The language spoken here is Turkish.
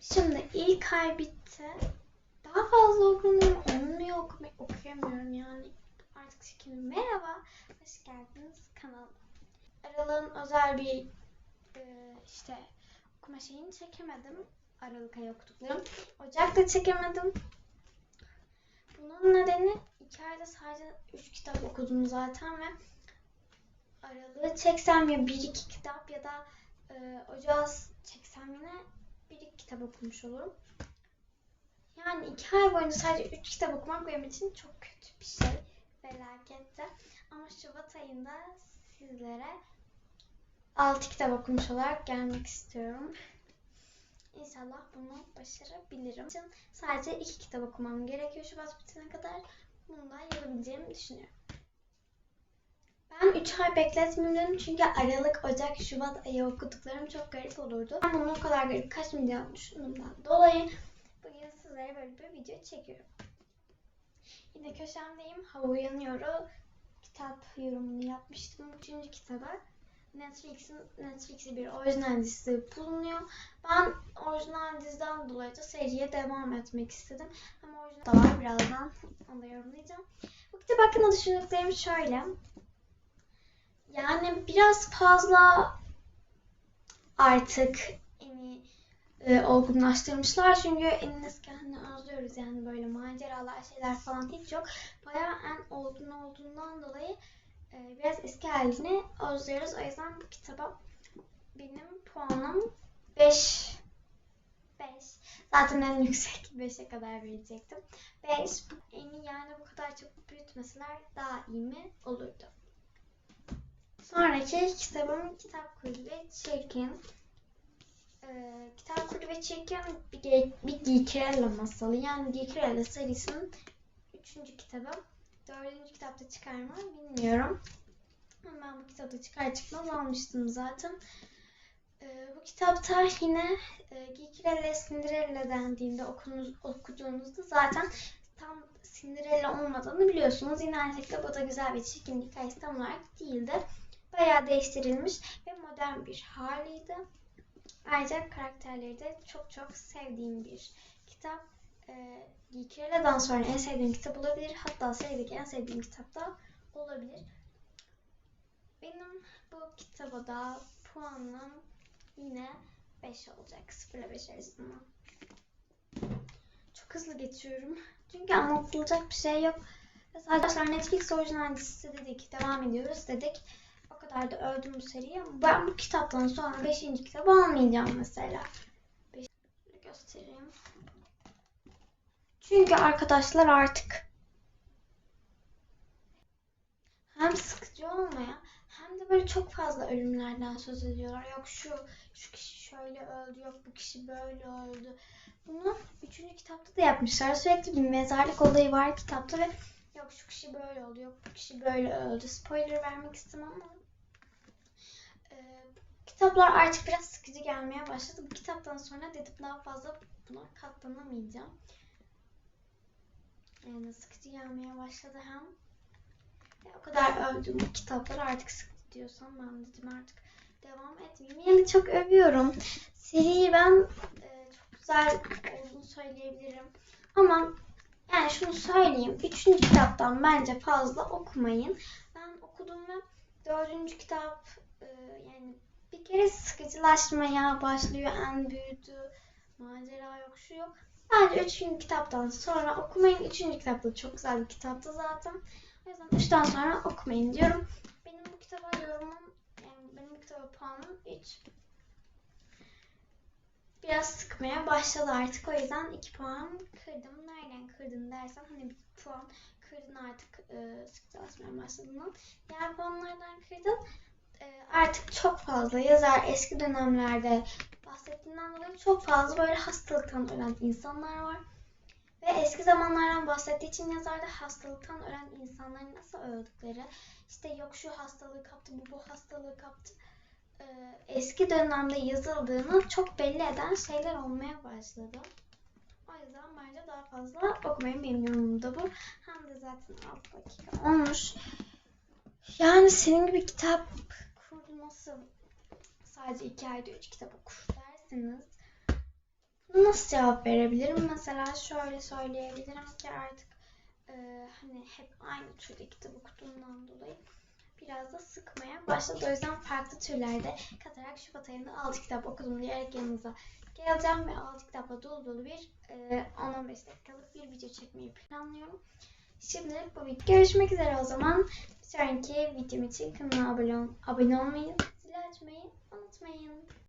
Şimdi ilk ay bitti. Daha fazla okumuyorum. Olmuyor okumayı okuyamıyorum yani. Artık çekiniyorum. Merhaba. Hoş geldiniz kanalıma. Aralığın özel bir e, işte okuma şeyini çekemedim. Aralık ayı okuduklarım. Ocak'ta çekemedim. Bunun nedeni iki ayda sadece üç kitap okudum zaten ve aralığı çeksem ya bir iki kitap ya da e, ocağı çeksem yine bir iki kitap okumuş olurum. Yani iki ay boyunca sadece üç kitap okumak benim için çok kötü bir şey. Felakette. Ama Şubat ayında sizlere altı kitap okumuş olarak gelmek istiyorum. İnşallah bunu başarabilirim. Sadece iki kitap okumam gerekiyor Şubat bitene kadar. Bunu da yapabileceğimi düşünüyorum. Ben 3 ay bekletmiyorum çünkü Aralık, Ocak, Şubat ayı okuduklarım çok garip olurdu. Ben bunu o kadar garip kaçmayacağını düşündüğümden dolayı bugün sizlere böyle bir video çekiyorum. Yine köşemdeyim. Hava uyanıyor. Kitap yorumunu yapmıştım. Üçüncü kitaba. Netflix'in Netflix'e bir orijinal dizisi bulunuyor. Ben orijinal diziden dolayı da seriye devam etmek istedim. Ama orijinal da var. Birazdan onu da yorumlayacağım. Bu kitap hakkında düşündüklerim şöyle. Yani biraz fazla artık eni e, olgunlaştırmışlar. Çünkü enin eski halini özlüyoruz yani böyle maceralar şeyler falan hiç yok. Bayağı en olgun olduğundan dolayı e, biraz eski halini özlüyoruz. O yüzden bu kitaba benim puanım 5 5. Zaten en yüksek 5'e kadar verecektim. 5. Eni yani bu kadar çok büyütmeseler daha iyi mi olurdu? Sonraki kitabım Kitap ve Çirkin. Ee, Kitap ve Çirkin bir, bir Geekerella masalı. Yani Geekerella serisinin üçüncü kitabı. Dördüncü kitapta çıkar mı bilmiyorum. Ben bu kitapta çıkar çıkmaz almıştım zaten. Ee, bu kitapta yine e, Geekerella Cinderella dendiğinde okunuz, okuduğunuzda zaten tam Cinderella olmadığını biliyorsunuz. Yine aynı şekilde bu da güzel bir çirkin hikayesi tam olarak değildi bayağı değiştirilmiş ve modern bir haliydi. Ayrıca karakterleri de çok çok sevdiğim bir kitap. Ee, Geekerella'dan sonra en sevdiğim kitap olabilir. Hatta serideki en sevdiğim kitap da olabilir. Benim bu kitaba da puanım yine 5 olacak. 0 ile 5 arasında. Çok hızlı geçiyorum. Çünkü anlatılacak bir şey yok. Sadece Netflix orijinal dizisi dedik. Devam ediyoruz dedik o kadar da öldüm bu seriye. Ben bu kitaptan sonra 5. kitabı almayacağım mesela. Beş... göstereyim. Çünkü arkadaşlar artık hem sıkıcı olmaya hem de böyle çok fazla ölümlerden söz ediyorlar. Yok şu şu kişi şöyle öldü, yok bu kişi böyle öldü. Bunu 3. kitapta da yapmışlar. Sürekli bir mezarlık olayı var kitapta ve yok şu kişi böyle oldu, yok bu kişi böyle öldü. Spoiler vermek istemem ama ee, kitaplar artık biraz sıkıcı gelmeye başladı. Bu kitaptan sonra dedim daha fazla buna katlanamayacağım. Yani sıkıcı gelmeye başladı hem. Ya, o kadar övdüm bu kitaplar artık sıkıcı diyorsam ben dedim artık devam etmeyeyim. Yani çok övüyorum. Seriyi ben e, çok güzel olduğunu söyleyebilirim. Ama yani şunu söyleyeyim. Üçüncü kitaptan bence fazla okumayın. Ben okudum ve dördüncü kitap e, yani bir kere sıkıcılaşmaya başlıyor en büyüdü. Macera yok şu yok. Bence üçüncü kitaptan sonra okumayın. Üçüncü kitap da çok güzel bir kitaptı zaten. O yüzden üçten sonra okumayın diyorum. Benim bu kitaba yorumum yani benim bu kitaba puanım 3. Biraz sıkmaya başladı artık. O yüzden 2 puan kırdım. Nereden kırdın dersen hani bir puan kırdın artık e, sıkıcılaşmaya başladığından. Diğer puanlardan kırdın e, artık çok fazla yazar eski dönemlerde bahsettiğinden dolayı çok fazla böyle hastalıktan ölen insanlar var. Ve eski zamanlardan bahsettiği için yazarda hastalıktan ölen insanların nasıl öldükleri, işte yok şu hastalığı kaptı, bu bu hastalığı kaptı, eski dönemde yazıldığını çok belli eden şeyler olmaya başladı. O yüzden bence daha fazla okumayın benim yorumum da bu. Hem de zaten 6 dakika olmuş. Yani senin gibi kitap kurdu sadece iki ayda üç kitap okur derseniz bunu Nasıl cevap verebilirim? Mesela şöyle söyleyebilirim ki artık e, hani hep aynı türde kitap okuduğumdan dolayı biraz da sıkmaya başladı. O yüzden farklı türlerde katarak Şubat ayında 6 kitap okudum diyerek yanınıza geleceğim ve 6 kitapla dolu dolu bir e, 10-15 dakikalık bir video çekmeyi planlıyorum. Şimdi bu video görüşmek üzere o zaman. Bir sonraki videom için kanala abone, abone olmayı, zil açmayı unutmayın.